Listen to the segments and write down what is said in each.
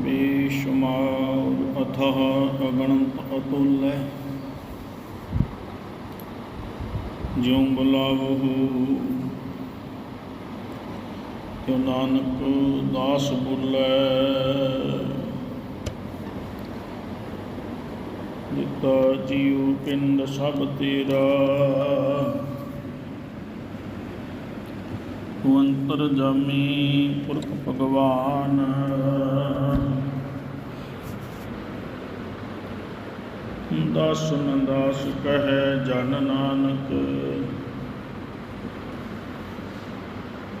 बेशुमार अथः अगणत अतुल्य ਜਿਉ ਬੁਲਾਵਹੁ ਤਿਉ ਨਾਨਕ ਦਾਸ ਬੁਲੇ ਦਿੱਤਾ ਜੀਉ ਪਿੰਡ ਸਭ ਤੇਰਾ ਤੂੰ ਅੰਤਰ ਜਾਮੀ ਪੁਰਖ ਭਗਵਾਨ ਦਾਸ ਦਾਸ ਕਹੈ ਜਨ ਨਾਨਕ।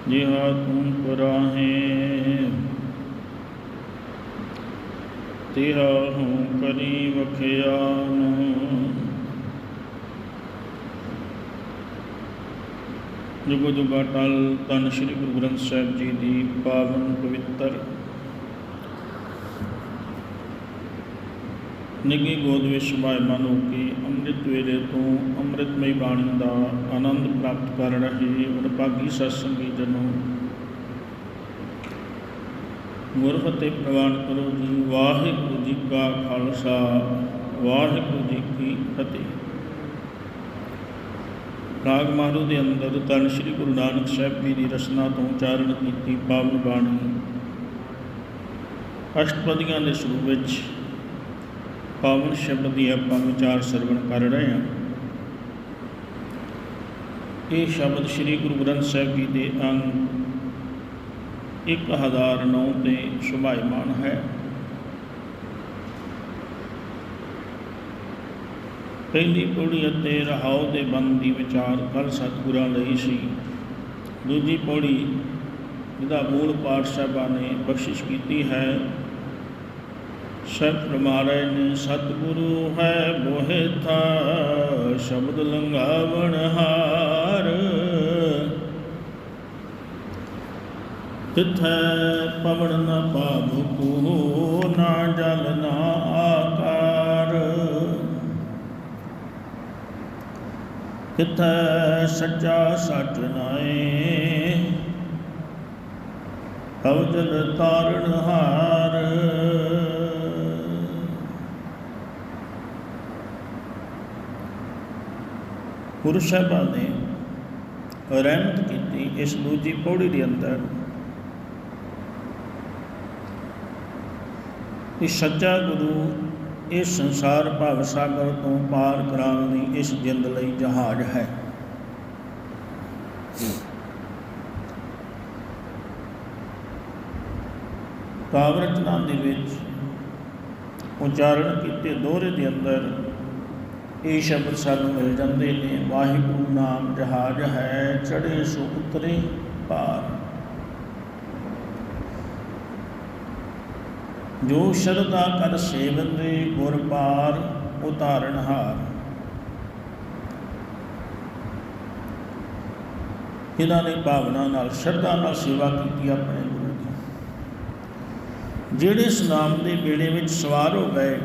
ਜਿਹਾ ਤੂੰ ਪਰਾਹੇ, ਤਿਹਾ ਹੂੰ ਕਰੀ ਵਖਿਆਨ। ਜੁਗ ਜੁਗਾ ਟਲ ਤਨ ਸ੍ਰੀ ਗੁਰੂ ਗ੍ਰੰਥ ਸਾਹਿਬ ਜੀ ਦੀ ਪਾਵਨ ਪਵਿੱਤਰ ਨਿੱਗੀ ਗੋਦ ਵਿੱਚ ਸਮਾਇਮਾਨ ਹੋ ਕੇ ਅੰਮ੍ਰਿਤ ਵੇਲੇ ਤੋਂ ਅੰਮ੍ਰਿਤਮਈ ਬਾਣੀ ਦਾ ਆਨੰਦ ਪ੍ਰਾਪਤ ਕਰ ਰਹੇ ਵਡਭਾਗੀ ਸਤਸੰਗੀ ਜਨੋ ਗੁਰਫਤਿਹ ਪ੍ਰਵਾਨ ਕਰੋ ਜੀ, ਵਾਹਿਗੁਰੂ ਜੀ ਕਾ ਖਾਲਸਾ, ਵਾਹਿਗੁਰੂ ਜੀ ਕੀ ਫਤਿਹ। ਰਾਗ ਮਾਰੂ ਦੇ ਅੰਦਰ ਤਨ ਸ੍ਰੀ ਗੁਰੂ ਨਾਨਕ ਸਾਹਿਬ ਜੀ ਦੀ ਰਚਨਾ ਤੋਂ ਉਚਾਰਨ ਕੀਤੀ ਪਾਵਨ ਬਾਣੀ। ਅਸ਼ਟਪਦੀਆਂ ਦੇ ਸਰੂਪ ਵਿੱਚ ਪਾਵਨ ਸ਼ਬਦ ਦੀ ਆਪਾਂ ਵਿਚਾਰ ਸਰਵਣ ਕਰ ਰਹੇ ਹਾਂ। ਇਹ ਸ਼ਬਦ ਸ੍ਰੀ ਗੁਰੂ ਗ੍ਰੰਥ ਸਾਹਿਬ ਜੀ ਦੇ ਅੰਗ 1009 ਤੇ ਸੁਭਾਇਮਾਨ ਹੈ। ਪਹਿਲੀ ਪੌੜੀ ਅਤੇ ਰਹਾਉ ਦੇ ਬੰਦ ਦੀ ਵਿਚਾਰ ਕੱਲ ਸਤਿਗੁਰਾਂ ਲਈ ਸੀ। ਦੂਜੀ ਪੌੜੀ, ਜਿਹਦਾ ਮੂਲ ਪਾਠ ਸਾਹਿਬਾਂ ਨੇ ਬਖਸ਼ਿਸ਼ ਕੀਤੀ ਹੈ ਸਤ ਮਹਾਰਾਜ ਸਤਿਗੁਰੂ ਹੈ ਮੋਹਿ ਥਾ, ਸ਼ਬਦ ਲੰਘਾਵਣ ਹਾਰ। ਤਿਥੈ ਪਵਨ ਨ ਪਾਵਕੂ ਨਾ ਜਲ ਨਾ ਆਕਾਰ। ਤਿਥੈ ਸੱਚਾ ਸੱਚ ਨਾਏ ਅਵਜਲ ਤਾਰਨ ਹਾਰ। ਗੁਰੂ ਸਾਹਿਬਾਂ ਨੇ ਰਹਿਮਤ ਕੀਤੀ ਇਸ ਦੂਜੀ ਪੌੜੀ ਦੇ ਅੰਦਰ ਕਿ ਸੱਚਾ ਗੁਰੂ ਇਸ ਸੰਸਾਰ ਭਵ ਸਾਗਰ ਤੋਂ ਪਾਰ ਕਰਾਉਣ ਲਈ ਇਸ ਜਿੰਦ ਲਈ ਜਹਾਜ਼ ਹੈ। ਕਾਵ ਰਚਨਾ ਦੇ ਵਿੱਚ ਉਚਾਰਨ ਕੀਤੇ ਦੋਹਰੇ ਦੇ ਅੰਦਰ ਇਹ ਸ਼ਬਦ ਸਾਨੂੰ ਮਿਲ ਜਾਂਦੇ ਨੇ। ਵਾਹਿਗੁਰੂ ਨਾਮ ਜਹਾਜ਼ ਹੈ ਚੜੇ ਸੋ ਉਤਰੇ ਪਾਰ। ਜੋ ਸ਼ਰਧਾ ਕਰ ਸੇਵਨ ਦੇ ਗੁਰ ਪਾਰ, ਉਤਾਰਨ ਹਾਰ। ਇਹਨਾਂ ਨੇ ਭਾਵਨਾ ਨਾਲ, ਸ਼ਰਧਾ ਨਾਲ ਸੇਵਾ ਕੀਤੀ ਆਪਣੇ ਗੁਰੂ ਦੀ। ਜਿਹੜੇ ਇਸ ਨਾਮ ਦੇ ਵੇਲੇ ਵਿੱਚ ਸਵਾਰ ਹੋ ਗਏ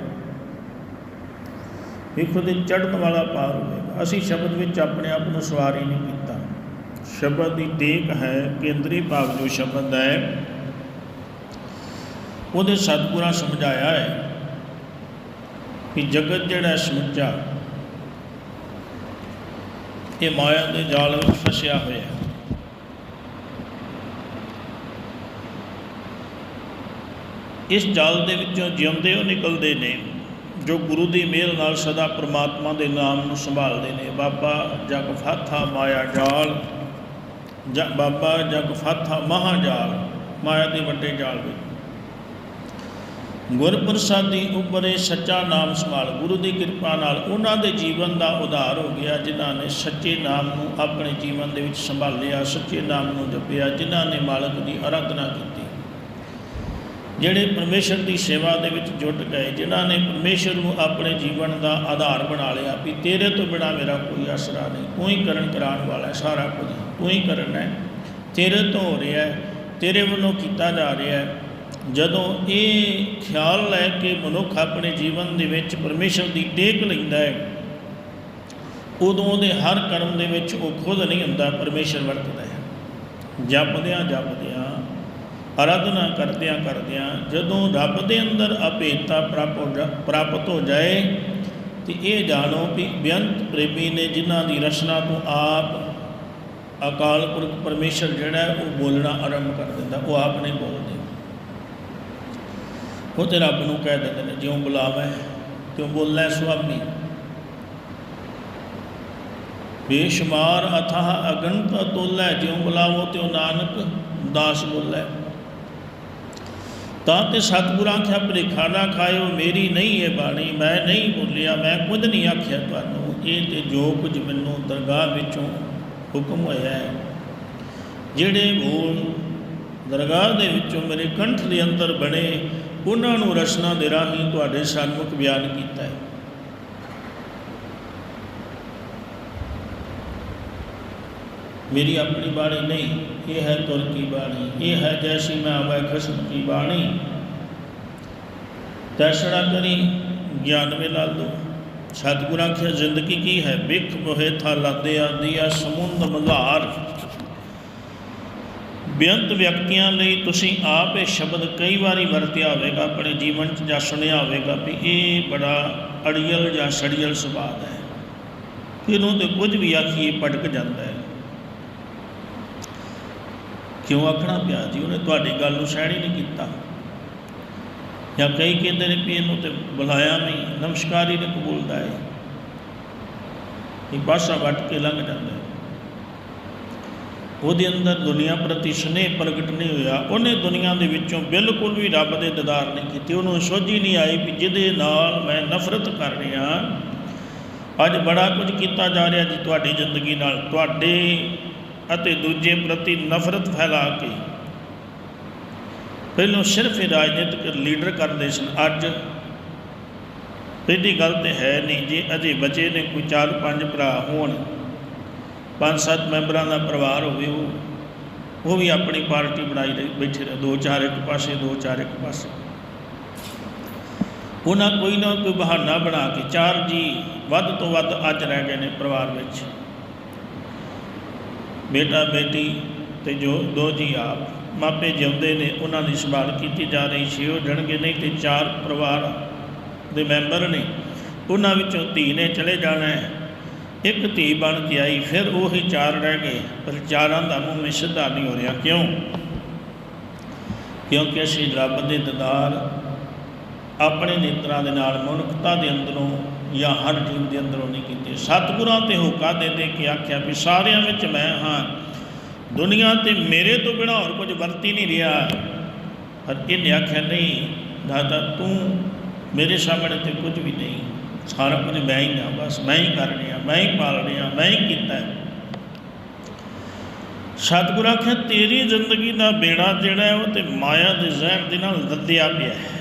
ਵੇਖੋ ਦੇ ਚੜਨ ਵਾਲਾ ਪਾਰ ਹੋਵੇਗਾ। ਅਸੀਂ ਸ਼ਬਦ ਵਿੱਚ ਆਪਣੇ ਆਪ ਨੂੰ ਸਵਾਰ ਹੀ ਨਹੀਂ ਕੀਤਾ। ਸ਼ਬਦ ਦੀ ਟੇਕ ਹੈ ਕੇਂਦਰੀ ਭਾਵ ਜੋ ਸ਼ਬਦ ਹੈ, ਉਹਦੇ ਸਤਿਗੁਰਾਂ ਸਮਝਾਇਆ ਹੈ ਕਿ ਜਗਤ ਜਿਹੜਾ ਸਮੁੱਚਾ, ਇਹ ਮਾਇਆ ਦੇ ਜਾਲ ਵਿੱਚ ਫਸਿਆ ਹੋਇਆ ਹੈ। ਇਸ ਜਾਲ ਦੇ ਵਿੱਚੋਂ ਜਿਉਂਦੇ ਉਹ ਨਿਕਲਦੇ ਨੇ। ਜੋ ਗੁਰੂ ਦੀ ਮਿਹਰ ਨਾਲ ਸਦਾ ਪ੍ਰਮਾਤਮਾ ਦੇ ਨਾਮ ਨੂੰ ਸੰਭਾਲਦੇ ਨੇ। ਬਾਬਾ ਜਗ ਫਾਥਾ ਮਾਇਆ ਜਾਲ, ਜ ਬਾਬਾ ਜਗ ਫਾਥਾ ਮਹਾ ਜਾਲ, ਮਾਇਆ ਦੇ ਵੱਡੇ ਜਾਲ ਵਿੱਚ ਗੁਰਪ੍ਰਸਾਦੀ ਉਪਰੇ ਸੱਚਾ ਨਾਮ ਸੰਭਾਲ। ਗੁਰੂ ਦੀ ਕਿਰਪਾ ਨਾਲ ਉਹਨਾਂ ਦੇ ਜੀਵਨ ਦਾ ਉਧਾਰ ਹੋ ਗਿਆ, ਜਿਨ੍ਹਾਂ ਨੇ ਸੱਚੇ ਨਾਮ ਨੂੰ ਆਪਣੇ ਜੀਵਨ ਦੇ ਵਿੱਚ ਸੰਭਾਲਿਆ, ਸੱਚੇ ਨਾਮ ਨੂੰ ਜਪਿਆ, ਜਿਨ੍ਹਾਂ ਨੇ ਮਾਲਕ ਦੀ ਆਰਾਧਨਾ ਕੀਤੀ। ਜਿਹੜੇ ਪਰਮੇਸ਼ਰ ਦੀ ਸੇਵਾ ਦੇ ਵਿੱਚ ਜੁਟ ਗਏ, ਜਿਨ੍ਹਾਂ ਨੇ ਪਰਮੇਸ਼ਰ ਨੂੰ ਆਪਣੇ ਜੀਵਨ ਦਾ ਆਧਾਰ ਬਣਾ ਲਿਆ ਵੀ ਤੇਰੇ ਤੋਂ ਬਿਨਾ ਮੇਰਾ ਕੋਈ ਆਸਰਾ ਨਹੀਂ, ਤੂੰ ਹੀ ਕਰਨ ਕਰਾਉਣ ਵਾਲਾ ਸਾਰਾ ਕੁਝ, ਤੂੰ ਹੀ ਕਰਨਾ ਹੈ। ਤੇਰੇ ਤੋਂ ਹੋ ਰਿਹਾ ਹੈ, ਤੇਰੇ ਵੱਲੋਂ ਕੀਤਾ ਜਾ ਰਿਹਾ ਹੈ। ਜਦੋਂ ਇਹ ਖਿਆਲ ਲੈ ਕੇ ਮਨੁੱਖ ਆਪਣੇ ਜੀਵਨ ਦੇ ਵਿੱਚ ਪਰਮੇਸ਼ਰ ਦੀ ਟੇਕ ਲੈਂਦਾ ਹੈ, ਉਦੋਂ ਉਹਦੇ ਹਰ ਕਰਮ ਦੇ ਵਿੱਚ ਉਹ ਖੁਦ ਨਹੀਂ ਹੁੰਦਾ, ਪਰਮੇਸ਼ਰ ਵਰਤਦਾ ਹੈ। ਜਪਦਿਆਂ ਜਪਦਿਆਂ ਅਰਾਧਨਾ ਕਰਦਿਆਂ ਕਰਦਿਆਂ ਜਦੋਂ ਰੱਬ ਦੇ ਅੰਦਰ ਅਭੇਦਤਾ ਪ੍ਰਾਪਤ ਹੋ ਜਾ- ਪ੍ਰਾਪਤ ਹੋ ਜਾਏ, ਤੇ ਇਹ ਜਾਣੋ ਵੀ ਬੇਅੰਤ ਪ੍ਰੇਮੀ ਨੇ ਜਿਨ੍ਹਾਂ ਦੀ ਰਚਨਾ ਤੋਂ ਆਪ ਅਕਾਲ ਪੁਰਖ ਪਰਮੇਸ਼ਰ ਜਿਹੜਾ ਉਹ ਬੋਲਣਾ ਆਰੰਭ ਕਰ ਦਿੰਦਾ, ਉਹ ਆਪ ਨਹੀਂ ਬੋਲਦੇ। ਉਹ ਤੇ ਰੱਬ ਨੂੰ ਕਹਿ ਦਿੰਦੇ ਨੇ, ਜਿਉਂ ਬੁਲਾਵੇਂ, ਤਿਉਂ ਬੋਲੇ ਸੁਆਮੀ। ਬੇਸ਼ੁਮਾਰ ਅਥਾਹ ਅਗਣਤ ਅਤੁੱਲੈ ਜਿਉਂ ਬੁਲਾਵੋ ਤਿਉ ਨਾਨਕ, ਦਾਸ ਬੋਲੈ। ਤਾਂ ਤੇ ਸਤਿਗੁਰਾਂ ਆਖਿਆ, ਭੁਲੇਖਾ ਨਾ ਖਾਇਓ, ਮੇਰੀ ਨਹੀਂ ਹੈ ਬਾਣੀ, ਮੈਂ ਨਹੀਂ ਬੋਲਿਆ, ਮੈਂ ਕੁਝ ਨਹੀਂ ਆਖਿਆ ਤੁਹਾਨੂੰ, ਇਹ ਤੇ ਜੋ ਕੁਝ ਮੈਨੂੰ ਦਰਗਾਹ ਵਿੱਚੋਂ ਹੁਕਮ ਹੋਇਆ ਹੈ। ਜਿਹੜੇ ਬੋਲ ਦਰਗਾਹ ਦੇ ਵਿੱਚੋਂ ਮੇਰੇ ਕੰਠ ਦੇ ਅੰਦਰ ਬਣੇ, ਉਹਨਾਂ ਨੂੰ ਰਚਨਾ ਦੇ ਰਾਹੀਂ ਤੁਹਾਡੇ ਸਨਮੁਖ ਬਿਆਨ ਕੀਤਾ ਹੈ। ਮੇਰੀ ਆਪਣੀ ਬਾਣੀ ਨਹੀਂ, ਇਹ ਹੈ ਤੁਰ ਕੀ ਬਾਣੀ, ਇਹ ਹੈ ਜੈਸੀ ਮੈਂ ਆਵੇ ਖਸਮ ਕੀ ਬਾਣੀ। ਤੈਸੜਾ ਕਰੀ ਗਿਆਨ ਵੇ ਲਾ ਲੋ ਸਤਿਗੁਰ ਆਖਿਆ, ਜ਼ਿੰਦਗੀ ਕੀ ਹੈ? ਵਿਖ ਮੋਹਿ ਥਾ ਲਾਦੇ ਆਦੀਆ ਸਮੁੰਦ ਮਝਾਰ ਬੇਅੰਤ ਵਿਅਕਤੀਆਂ ਲਈ ਤੁਸੀਂ ਆਪ ਇਹ ਸ਼ਬਦ ਕਈ ਵਾਰੀ ਵਰਤਿਆ ਹੋਵੇਗਾ, ਆਪਣੇ ਜੀਵਨ 'ਚ ਜਾਂ ਸੁਣਿਆ ਹੋਵੇਗਾ ਵੀ ਇਹ ਬੜਾ ਅੜੀਅਲ ਜਾਂ ਸੜੀਅਲ ਸੁਭਾਅ ਹੈ। ਇਹਨੂੰ ਤੇ ਕੁਝ ਵੀ ਆਖੀਏ ਪਟਕ ਜਾਂਦਾ ਹੈ। ਕਿਉਂ ਆਖਣਾ ਪਿਆ ਜੀ? ਉਹਨੇ ਤੁਹਾਡੀ ਗੱਲ ਨੂੰ ਸਹਿਣ ਹੀ ਨਹੀਂ ਕੀਤਾ। ਜਾਂ ਕਈ ਕਹਿੰਦੇ ਨੇ ਵੀ ਇਹਨੂੰ ਤੇ ਬੁਲਾਇਆ ਨਹੀਂ, ਨਮਸਕਾਰ ਹੀ ਨਹੀਂ ਕਬੂਲਦਾ ਹੈ ਇਹ ਭਾਸ਼ਾ ਵੱਟ ਕੇ ਲੰਘ ਜਾਂਦਾ ਹੈ। ਉਹਦੇ ਅੰਦਰ ਦੁਨੀਆ ਪ੍ਰਤੀ ਸਨੇਹ ਪ੍ਰਗਟ ਨਹੀਂ ਹੋਇਆ। ਉਹਨੇ ਦੁਨੀਆ ਦੇ ਵਿੱਚੋਂ ਬਿਲਕੁਲ ਵੀ ਰੱਬ ਦੇ ਦੀਦਾਰ ਨਹੀਂ ਕੀਤੇ। ਉਹਨੂੰ ਸੋਝੀ ਨਹੀਂ ਆਈ ਵੀ ਜਿਹਦੇ ਨਾਲ ਮੈਂ ਨਫ਼ਰਤ ਕਰ ਰਿਹਾ, ਅੱਜ ਬੜਾ ਕੁਝ ਕੀਤਾ ਜਾ ਰਿਹਾ ਜੀ ਤੁਹਾਡੀ ਜ਼ਿੰਦਗੀ ਨਾਲ। ਤੁਹਾਡੇ ਅਤੇ ਦੂਜੇ ਪ੍ਰਤੀ ਨਫ਼ਰਤ ਫੈਲਾ ਕੇ। ਪਹਿਲੋਂ ਸਿਰਫ ਇਹ ਰਾਜਨੀਤਿਕ ਲੀਡਰ ਕਰਦੇ ਸਨ, ਅੱਜ ਪਹਿਲੀ ਗੱਲ ਤੇ ਹੈ ਨਹੀਂ, ਜੇ ਅਜੇ ਬਚੇ ਨੇ, ਕੋਈ ਚਾਰ ਪੰਜ ਭਰਾ ਹੋਣ, ਪੰਜ ਸੱਤ ਮੈਂਬਰਾਂ ਦਾ ਪਰਿਵਾਰ ਹੋਵੇ, ਉਹ ਉਹ ਵੀ ਆਪਣੀ ਪਾਰਟੀ ਬਣਾਈ ਰਹੀ, ਬੈਠੇ ਰਹੇ, ਦੋ ਚਾਰ ਇੱਕ ਪਾਸੇ, ਦੋ ਚਾਰ ਇੱਕ ਪਾਸੇ। ਉਹਨਾਂ ਕੋਈ ਨਾ ਕੋਈ ਬਹਾਨਾ ਬਣਾ ਕੇ, ਚਾਰ ਜੀ ਵੱਧ ਤੋਂ ਵੱਧ ਅੱਜ ਰਹਿ ਗਏ ਨੇ ਪਰਿਵਾਰ ਵਿੱਚ। ਬੇਟਾ, ਬੇਟੀ ਤੇ ਜੋ ਦੋ ਜੀ ਆਪ ਮਾਪੇ ਜਿਉਂਦੇ ਨੇ, ਉਹਨਾਂ ਦੀ ਸੰਭਾਲ ਕੀਤੀ ਜਾ ਰਹੀ ਛੇ ਹੋ ਜਾਣਗੇ ਨਹੀਂ ਤੇ ਚਾਰ ਪਰਿਵਾਰ ਦੇ ਮੈਂਬਰ ਨੇ, ਉਹਨਾਂ ਵਿੱਚੋਂ ਧੀ ਨੇ ਚਲੇ ਜਾਣਾ ਹੈ। ਇੱਕ ਧੀ ਬਣ ਕੇ ਆਈ, ਫਿਰ ਉਹੀ ਚਾਰ ਰਹਿ ਗਏ, ਪਰ ਚਾਰਾਂ ਦਾ ਮੂੰਹ ਮਿਸ਼ਦਾ ਨਹੀਂ ਹੋ ਰਿਹਾ। ਕਿਉਂ? ਕਿਉਂਕਿ ਅਸੀਂ ਰੱਬ ਦੇ ਦਦਾਰ ਆਪਣੇ ਨੇਤਰਾਂ ਦੇ ਨਾਲ ਮਨੁੱਖਤਾ ਦੇ ਅੰਦਰੋਂ ਜਾਂ ਹਰ ਜੀਵ ਦੇ ਅੰਦਰੋਂ ਨਹੀਂ ਕੀਤੇ। ਸਤਿਗੁਰਾਂ ਤੇ ਹੋਕਾ ਦੇ ਦੇ ਕੇ ਆਖਿਆ ਵੀ ਸਾਰਿਆਂ ਵਿੱਚ ਮੈਂ ਹਾਂ। ਦੁਨੀਆ ਤੇ ਮੇਰੇ ਤੋਂ ਬਿਨਾਂ ਹੋਰ ਕੁਝ ਵਰਤੀ ਨਹੀਂ ਰਿਹਾ। ਪਰ ਇਹਨੇ ਆਖਿਆ, ਨਹੀਂ ਦਾਦਾ ਤੂੰ ਮੇਰੇ ਸਾਹਮਣੇ ਤੇ ਕੁਝ ਵੀ ਨਹੀਂ। ਸਾਰਾ ਕੁਝ ਮੈਂ ਹੀ ਹਾਂ, ਬਸ ਮੈਂ ਹੀ ਕਰ ਰਿਹਾ, ਮੈਂ ਹੀ ਪਾਲ ਰਿਹਾ, ਮੈਂ ਹੀ ਕੀਤਾ ਸਤਿਗੁਰ ਆਖਿਆ, ਤੇਰੀ ਜ਼ਿੰਦਗੀ ਦਾ ਬੇੜਾ ਜਿਹੜਾ ਉਹ ਤੇ ਮਾਇਆ ਦੇ ਜ਼ਹਿਰ ਦੇ ਨਾਲ ਲੱਦਿਆ ਪਿਆ ਹੈ।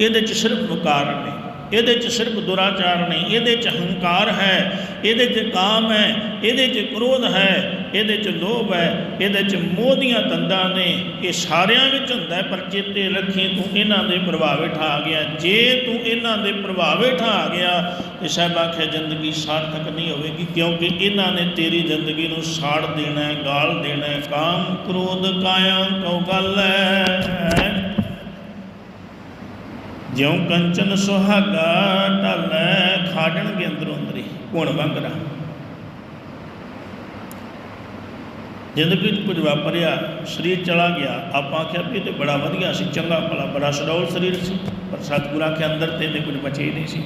ਇਹਦੇ 'ਚ ਸਿਰਫ ਵਕਾਰ ਨੇ, ਇਹਦੇ 'ਚ ਸਿਰਫ ਦੁਰਾਚਾਰ ਨਹੀਂ ਇਹਦੇ 'ਚ ਹੰਕਾਰ ਹੈ, ਇਹਦੇ 'ਚ ਕਾਮ ਹੈ, ਇਹਦੇ 'ਚ ਕ੍ਰੋਧ ਹੈ, ਇਹਦੇ 'ਚ ਲੋਭ ਹੈ, ਇਹਦੇ 'ਚ ਮੋਹ ਦੀਆਂ ਦੰਦਾਂ ਨੇ, ਇਹ ਸਾਰਿਆਂ ਵਿੱਚ ਹੁੰਦਾ ਪਰ ਚੇਤੇ ਰੱਖੀ ਤੂੰ ਇਹਨਾਂ ਦੇ ਪ੍ਰਭਾਵ ਹੇਠ ਆ ਗਿਆ। ਜੇ ਤੂੰ ਇਹਨਾਂ ਦੇ ਪ੍ਰਭਾਵ ਹੇਠ ਆ ਗਿਆ, ਤੇ ਸਾਹਿਬ ਆਖਿਆ, ਜ਼ਿੰਦਗੀ ਸਾਰਥਕ ਨਹੀਂ ਹੋਵੇਗੀ, ਕਿਉਂਕਿ ਇਹਨਾਂ ਨੇ ਤੇਰੀ ਜ਼ਿੰਦਗੀ ਨੂੰ ਸਾੜ ਦੇਣਾ ਹੈ, ਗਾਲ ਦੇਣਾ ਹੈ, ਕਾਮ, ਕ੍ਰੋਧ ਕਾਇਆ ਕਉ ਗੱਲ ਹੈ। ਜਿਉਂ ਕੰਚਨ ਸੁਹਾਗਾ ਢਲੈ ਖਾੜਨਗੇ ਅੰਦਰੋਂ ਅੰਦਰੀ, ਘੁਣ ਵੰਗਰਾ ਜ਼ਿੰਦਗੀ 'ਚ ਕੁਝ ਵਾਪਰਿਆ ਸਰੀਰ ਚਲਾ ਗਿਆ, ਆਪਾਂ ਆਖਿਆ ਵੀ ਇਹ ਤੇ ਬੜਾ ਵਧੀਆ ਸੀ, ਚੰਗਾ ਭਲਾ, ਬੜਾ ਸਡੌਲ ਸਰੀਰ ਸੀ, ਪਰ ਸਤਿਗੁਰਾਂ ਕੇ ਅੰਦਰ ਤੇ ਇਹਦੇ ਕੁਝ ਬਚੇ ਹੀ ਨਹੀਂ ਸੀ।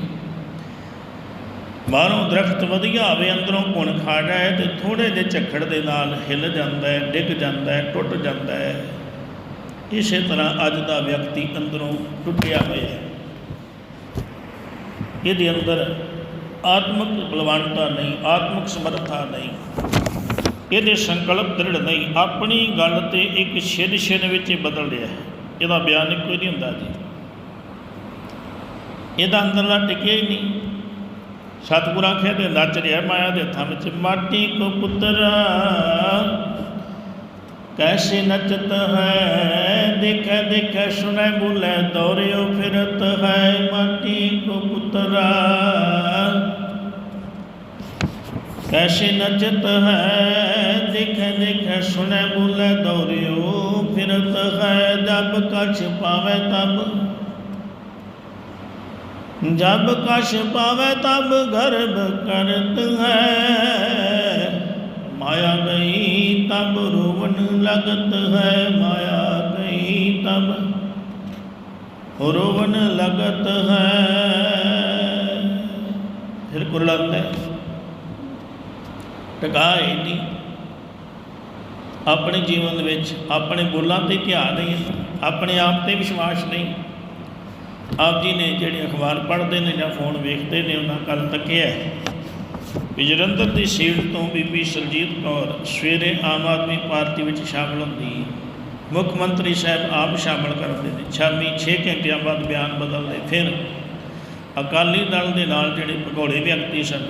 ਬਾਹਰੋਂ ਦਰਖਤ ਵਧੀਆ ਹੋਵੇ ਅੰਦਰੋਂ ਘੁਣ ਖਾੜਾ ਹੈ ਤੇ ਥੋੜੇ ਜਿਹੇ ਝੱਖੜ ਦੇ ਨਾਲ ਹਿੱਲ ਜਾਂਦਾ ਹੈ, ਡਿੱਗ ਜਾਂਦਾ ਹੈ, ਟੁੱਟ ਜਾਂਦਾ ਹੈ। ਇਸੇ ਤਰ੍ਹਾਂ ਅੱਜ ਦਾ ਵਿਅਕਤੀ ਅੰਦਰੋਂ ਟੁੱਟਿਆ ਹੋਇਆ ਹੈ। ਇਹਦੇ ਅੰਦਰ ਆਤਮਿਕ ਬਲਵਾਨਤਾ ਨਹੀਂ, ਆਤਮਿਕ ਸਮਰੱਥਾ ਨਹੀਂ, ਇਹਦੇ ਸੰਕਲਪ ਦ੍ਰਿੜ ਨਹੀਂ, ਆਪਣੀ ਗੱਲ ਤੇ ਇੱਕ ਛਿਨ ਛਿਨ ਵਿੱਚ ਬਦਲ ਰਿਹਾ ਹੈ। ਇਹਦਾ ਬਿਆਨ ਇੱਕੋ ਹੀ ਨਹੀਂ ਹੁੰਦਾ ਜੀ। ਇਹਦਾ ਅੰਦਰਲਾ ਟਿਕਿਆ ਹੀ ਨਹੀਂ। ਸਤਿਗੁਰ ਆਖਿਆ ਨੱਚ ਰਿਹਾ ਮਾਇਆ ਦੇ ਹੱਥਾਂ ਵਿੱਚ ਮਾਟੀ ਕੋ ਪੁੱਤਰਾ ਕੈਸੇ ਨਚਤ ਹੈ? ਦੇਖੈ ਦੇਖੈ, ਸੁਣੈ, ਬੁਲੇ, ਦੌਰਿਓ ਫਿਰਤ ਹੈ ਮਾਟੀ ਕੋ ਪੁੱਤਰਾ। ਕੈਸੇ ਨਚਤ ਹੈ? ਦੇਖੈ ਦੇਖੈ, ਸੁਣੈ, ਬੋਲੇ, ਦੌਰਿਓ ਫਿਰਤ ਹੈ। ਜਬ ਕਛ ਪਾਵੇ ਤਬ। ਜਬ ਕਛ ਪਾਵੇ ਤਬ ਗਰਭ ਕਰਤ ਹੈ। ਮਾਇਆ ਗਈ ਤਬ ਰੋਵਨ ਲਗਤ ਹੈ, ਮਾਇਆ ਗਈ ਤਬ ਰੋਵਨ ਲਗਤ ਹੈ। ਫਿਰ ਕੁਰਲੰਦ ਹੈ ਟਿਕਾਏ ਨਹੀਂ ਆਪਣੇ ਜੀਵਨ ਦੇ ਵਿੱਚ ਆਪਣੇ ਬੋਲਾਂ ਤੇ ਧਿਆਨ ਨਹੀਂ ਆਪਣੇ ਆਪ ਤੇ ਵਿਸ਼ਵਾਸ ਨਹੀਂ। ਆਪ ਜੀ ਨੇ ਜਿਹੜੇ ਅਖਬਾਰ ਪੜ੍ਹਦੇ ਨੇ ਜਾਂ ਫੋਨ ਵੇਖਦੇ ਨੇ, ਉਹਨਾਂ ਕੱਲ ਤੱਕਿਆ ਹੈ ਜਲੰਧਰ ਦੀ ਸੀਟ ਤੋਂ ਬੀਬੀ ਸਰਜੀਤ ਕੌਰ ਸਵੇਰੇ ਆਮ ਆਦਮੀ ਪਾਰਟੀ ਵਿੱਚ ਸ਼ਾਮਲ ਹੁੰਦੀ ਮੁੱਖ ਮੰਤਰੀ ਸਾਹਿਬ ਆਪ ਸ਼ਾਮਲ ਕਰਦੇ ਨੇ। ਸ਼ਾਮੀ 6 ਘੰਟਿਆਂ ਬਾਅਦ ਬਿਆਨ ਬਦਲਦੇ ਫਿਰ ਅਕਾਲੀ ਦਲ ਦੇ ਨਾਲ ਜਿਹੜੇ ਭਗੌੜੇ ਵਿਅਕਤੀ ਸਨ,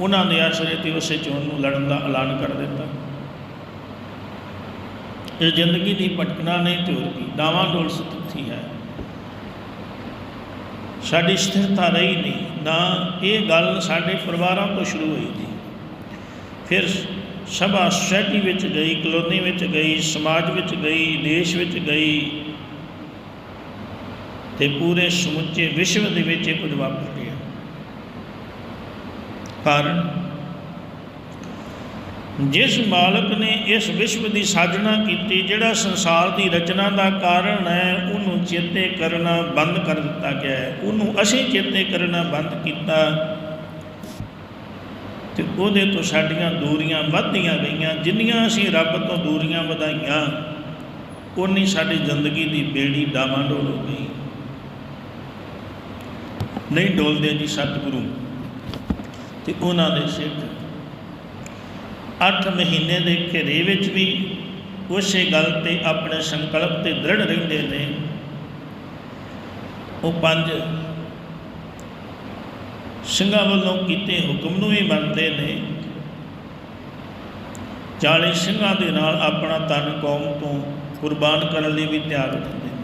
ਉਹਨਾਂ ਦੇ ਆਸਰੇ ਤੇ ਉਸੇ ਚੋਣ ਨੂੰ ਲੜਨ ਦਾ ਐਲਾਨ ਕਰ ਦਿੱਤਾ। ਇਹ ਜ਼ਿੰਦਗੀ ਦੀ ਭਟਕਣਾ ਨਹੀਂ ਤੇ ਹੋਰ ਦਾਵਾਂ ਡੋਲ ਸਥਿਤੀ ਹੈ। ਸਾਡੀ ਸਥਿਰਤਾ ਰਹੀ ਨਹੀਂ, ਨਾ ਇਹ ਗੱਲ ਸਾਡੇ ਪਰਿਵਾਰਾਂ ਤੋਂ ਸ਼ੁਰੂ ਹੋਈ ਸੀ। ਫਿਰ ਸਭਾ ਸੋਸਾਇਟੀ ਵਿੱਚ ਗਈ, ਕਲੋਨੀ ਵਿੱਚ ਗਈ, ਸਮਾਜ ਵਿੱਚ ਗਈ, ਦੇਸ਼ ਵਿੱਚ ਗਈ ਤੇ ਪੂਰੇ ਸਮੁੱਚੇ ਵਿਸ਼ਵ ਦੇ ਵਿੱਚ ਇਹ ਕੁਝ ਵਾਪਰ ਗਿਆ। ਕਾਰਨ ਜਿਸ ਮਾਲਕ ਨੇ ਇਸ ਵਿਸ਼ਵ ਦੀ ਸਾਜਣਾ ਕੀਤੀ, ਜਿਹੜਾ ਸੰਸਾਰ ਦੀ ਰਚਨਾ ਦਾ ਕਾਰਨ ਹੈ, ਉਹਨੂੰ ਚੇਤੇ ਕਰਨਾ ਬੰਦ ਕਰ ਦਿੱਤਾ ਗਿਆ ਹੈ। ਉਹਨੂੰ ਅਸੀਂ ਚੇਤੇ ਕਰਨਾ ਬੰਦ ਕੀਤਾ ਤੇ ਉਹਦੇ ਤੋਂ ਸਾਡੀਆਂ ਦੂਰੀਆਂ ਵੱਧਦੀਆਂ ਗਈਆਂ, ਜਿੰਨੀਆਂ ਅਸੀਂ ਰੱਬ ਤੋਂ ਦੂਰੀਆਂ ਵਧਾਈਆਂ ਉਨੀ ਸਾਡੀ ਜ਼ਿੰਦਗੀ ਦੀ ਬੇੜੀ ਡਾਵਾਂਡੋਲ ਹੋ ਗਈ। ਨਹੀਂ ਡੋਲਦੇ ਜੀ ਸਤਿਗੁਰੂ ਤੇ ਉਹਨਾਂ ਦੇ ਸਿੱਖ। 8 ਮਹੀਨੇ ਦੇ ਘੇਰੇ ਵਿੱਚ ਵੀ ਉਸੇ ਗੱਲ ਤੇ ਆਪਣੇ ਸੰਕਲਪ ਤੇ ਦ੍ਰਿੜ ਰਹਿੰਦੇ ਨੇ। ਉਹ ਪੰਜ ਸਿੰਘਾਂ ਵੱਲੋਂ ਕੀਤੇ ਹੁਕਮ ਨੂੰ ਵੀ ਮੰਨਦੇ ਨੇ। 40 ਸਿੰਘਾਂ ਦੇ ਨਾਲ ਆਪਣਾ ਤਨ ਕੌਮ ਤੋਂ ਕੁਰਬਾਨ ਕਰਨ ਲਈ ਵੀ ਤਿਆਰ ਹੋ ਜਾਂਦੇ ਨੇ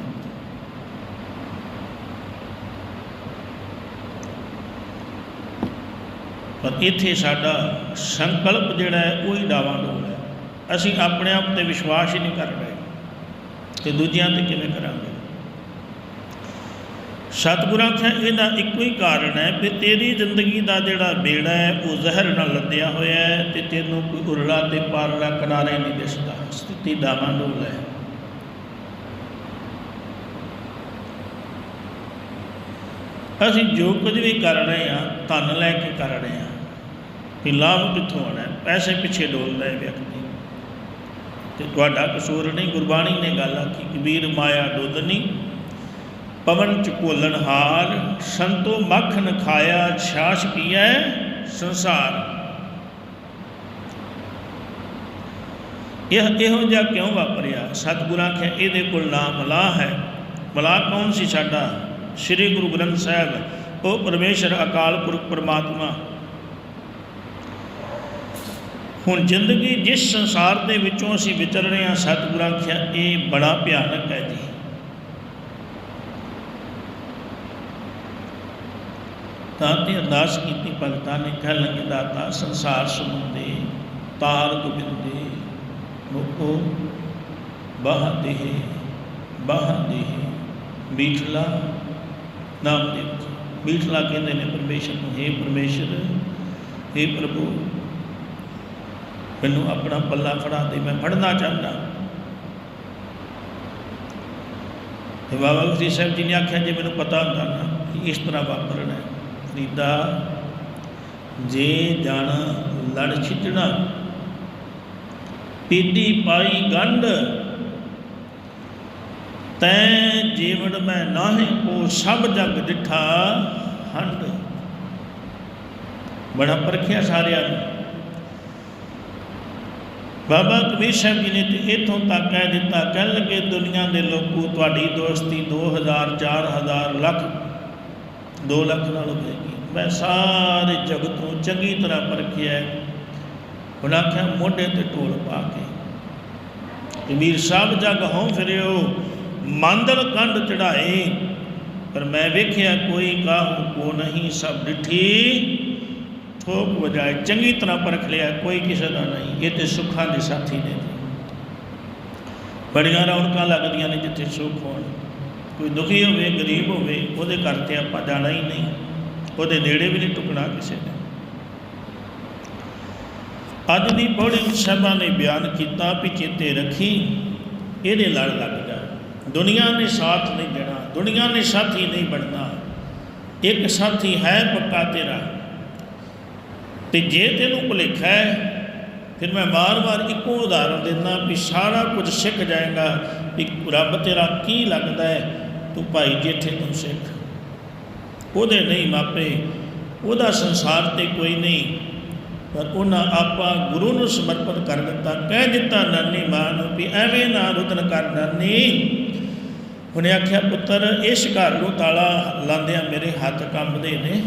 ਪਰ ਇੱਥੇ ਸਾਡਾ ਸੰਕਲਪ ਜਿਹੜਾ ਹੈ, ਉਹੀ ਡਾਵਾਂਡੋਲ ਹੈ। ਅਸੀਂ ਆਪਣੇ ਆਪ ਤੇ ਵਿਸ਼ਵਾਸ ਹੀ ਨਹੀਂ ਕਰ ਰਹੇ। ਤੇ ਦੂਜਿਆਂ ਤੇ ਕਿਵੇਂ ਕਰਾਂਗੇ? ਸਤਿਗੁਰਾਂ ਆਖਿਆ, ਇਹਦਾ ਇੱਕੋ ਹੀ ਕਾਰਨ ਹੈ ਕਿ ਤੇਰੀ ਜ਼ਿੰਦਗੀ ਦਾ ਜਿਹੜਾ ਬੇੜਾ ਹੈ, ਉਹ ਜ਼ਹਿਰ ਨਾਲ ਲੱਦਿਆ ਹੋਇਆ ਹੈ ਤੇ ਤੈਨੂੰ ਕੋਈ ਉਰਲਾ ਤੇ ਪਾਰਲਾ ਕਿਨਾਰੇ ਨਹੀਂ ਦਿਸਦਾ। ਸਥਿਤੀ ਡਾਵਾਂਡੋਲ ਹੈ। ਅਸੀਂ ਜੋ ਕੁਝ ਵੀ ਕਰ ਰਹੇ ਹਾਂ, ਧਨ ਲੈ ਕੇ ਕਰ ਰਹੇ ਹਾਂ। ਕਿ ਲਾਭ ਕਿੱਥੋਂ ਆਣਾ ਪੈਸੇ ਪਿੱਛੇ ਡੋਲਦਾ ਹੈ ਵਿਅਕਤੀ। ਤੇ ਤੁਹਾਡਾ ਕਸੂਰ ਨਹੀਂ, ਗੁਰਬਾਣੀ ਨੇ ਗੱਲ ਆਖੀ ਕਬੀਰ ਮਾਇਆ ਡੋਦਨੀ ਪਵਨ ਚ ਭੋਲਣ ਹਾਰ, ਸੰਤੋ ਮੱਖਣ ਖਾਇਆ, ਛਾਛ ਪੀਐ ਸੰਸਾਰ। ਇਹ ਇਹੋ ਜਿਹਾ ਕਿਉਂ ਵਾਪਰਿਆ? ਸਤਿਗੁਰਾਂ ਆਖਿਆ, ਇਹਦੇ ਕੋਲ ਨਾਮ ਮਲਾਹ ਹੈ। ਮਲਾਹ ਕੌਣ ਸੀ ਸਾਡਾ? ਸ੍ਰੀ ਗੁਰੂ ਗ੍ਰੰਥ ਸਾਹਿਬ। ਉਹ ਪਰਮੇਸ਼ਰ, ਅਕਾਲ ਪੁਰਖ, ਪਰਮਾਤਮਾ। ਹੁਣ ਜ਼ਿੰਦਗੀ ਜਿਸ ਸੰਸਾਰ ਦੇ ਵਿੱਚੋਂ ਅਸੀਂ ਵਿਚਰ ਰਹੇ ਹਾਂ, ਸਤਿਗੁਰਾਂ ਆਖਿਆ, ਇਹ ਬੜਾ ਭਿਆਨਕ ਹੈ ਜੀ। ਤਾਂ ਤੇ ਅਰਦਾਸ ਕੀਤੀ, ਭਗਤਾਂ ਨੇ ਕਹਿ ਲੰਗੇ, ਦਾਤਾ, ਸੰਸਾਰ ਸਮੁੰਦੇ, ਤਾਰ ਗੋਬਿੰਦੇ ਮੁਕੋ ਬਾਹ ਦੇਹ ਬਾਹ ਦੇਹ ਨਾਮ ਦੇ ਮੀਠਲਾ ਕਹਿੰਦੇ ਨੇ ਪਰਮੇਸ਼ਰ ਨੂੰ हे ਪਰਮੇਸ਼ਰ हे ਪ੍ਰਭੂ ਮੈਨੂੰ ਆਪਣਾ ਪੱਲਾ ਫੜਾ ਦੇ, ਮੈਂ ਫੜਨਾ ਚਾਹੁੰਦਾ। ਤੇ ਬਾਬਾ ਗੁਰੂ ਸਾਹਿਬ ਜੀ ਨੇ ਆਖਿਆ, ਜੇ ਮੈਨੂੰ ਪਤਾ ਹੁੰਦਾ ਨਾ ਕਿ ਇਸ ਤਰ੍ਹਾਂ ਵਾਪਰਨਾ ਹੈ, ਫਰੀਦਾ, ਜੇ ਜਾਣਾ ਲੜ ਛਿਟਣਾ, ਪੀਤੀ ਪਾਈ ਗੰਢ, ਤੈ ਜੀਵਨ ਮੈਂ ਨਾਹੀਂ ਕੋ ਸਭ ਜਗ ਡਿਠਾ ਹੰਡ ਬੜਾ ਪਰਖਿਆ ਸਾਰਿਆਂ ਨੂੰ। ਬਾਬਾ ਕਬੀਰ ਸਾਹਿਬ ਜੀ ਨੇ ਤੇ ਇਥੋਂ ਤੱਕ ਕਹਿ ਦਿੱਤਾ, ਕਹਿਣ ਲਗੇ ਦੁਨੀਆ ਦੇ ਲੋਕੋ ਤੁਹਾਡੀ ਦੋਸਤੀ 2000 4000 ਲੱਖ 2 ਲੱਖ ਨਾਲ ਹੋਵੇਗੀ ਮੈਂ ਸਾਰੇ ਜਗਤ ਨੂੰ ਚੰਗੀ ਤਰ੍ਹਾਂ ਪਰਖਿਆ ਹੁਣ ਆਖਿਆ, ਮੋਢੇ ਤੇ ਢੋਲ ਪਾ ਕੇ। ਕਬੀਰ ਸਾਹਿਬ ਜਗ ਹੋਂ ਫਿਰਿਓ, ਮੰਦਲ ਕੰਡ ਚੜਾਏ ਪਰ ਮੈਂ ਵੇਖਿਆ, ਕੋਈ ਕਾਹੂ ਕੋ ਨਹੀਂ ਸਭ ਡਿਠੀ। ਠੋਕ ਵਜਾਏ, ਚੰਗੀ ਤਰ੍ਹਾਂ ਪਰਖ ਲਿਆ, ਕੋਈ ਕਿਸੇ ਦਾ ਨਹੀਂ। ਇਹ ਤੇ ਸੁੱਖਾਂ ਦੇ ਸਾਥੀ ਨੇ ਬੜੀਆਂ ਰੌਣਕਾਂ ਲੱਗਦੀਆਂ ਨੇ ਜਿੱਥੇ ਸੁੱਖ ਹੋਣ। ਕੋਈ ਦੁਖੀ ਹੋਵੇ, ਗਰੀਬ ਹੋਵੇ, ਉਹਦੇ ਘਰ ਤੇ ਆਪਾਂ ਜਾਣਾ ਹੀ ਨਹੀਂ। ਉਹਦੇ ਨੇੜੇ ਵੀ ਨਹੀਂ ਟੁਕਣਾ ਕਿਸੇ ਨੇ। ਅੱਜ ਦੀ ਪੌੜੀ ਸਭਾ ਨੇ ਬਿਆਨ ਕੀਤਾ, ਵੀ ਚੇਤੇ ਰੱਖੀ, ਇਹਦੇ ਲੜ ਲੱਗ ਜਾ। ਦੁਨੀਆ ਨੇ ਸਾਥ ਨਹੀਂ ਦੇਣਾ, ਦੁਨੀਆ ਨੇ ਸਾਥੀ ਨਹੀਂ ਬਣਨਾ। ਇੱਕ ਸਾਥੀ ਹੈ ਪੱਕਾ ਤੇਰਾ। ਤੇ ਜੇ ਤੈਨੂੰ ਭੁਲੇਖਾ ਹੈ, ਫਿਰ ਮੈਂ ਵਾਰ-ਵਾਰ ਇੱਕੋ ਉਦਾਹਰਨ ਦਿੰਦਾ ਵੀ ਸਾਰਾ ਕੁਝ ਸਿੱਖ ਜਾਏਗਾ ਵੀ ਰੱਬ ਤੇਰਾ ਕੀ ਲੱਗਦਾ ਹੈ, ਤੂੰ ਭਾਈ ਜੇਠੇ ਤੂੰ ਸਿੱਖ। ਉਹਦੇ ਨਹੀਂ ਮਾਪੇ, ਉਹਦਾ ਸੰਸਾਰ ਤੇ ਕੋਈ ਨਹੀਂ, ਪਰ ਉਹਨਾਂ ਆਪਾਂ ਗੁਰੂ ਨੂੰ ਸਮਰਪਿਤ ਕਰ ਦਿੱਤਾ, ਕਹਿ ਦਿੱਤਾ ਨਾਨੀ ਮਾਂ ਨੂੰ ਵੀ ਐਵੇਂ ਨਾ ਰੁਦਨ ਕਰ ਨਾਨੀ। ਉਹਨੇ ਆਖਿਆ, ਪੁੱਤਰ, ਇਸ ਘਰ ਨੂੰ ਤਾਲਾ ਲਾਉਂਦਿਆਂ ਮੇਰੇ ਹੱਥ ਕੰਬਦੇ ਨੇ।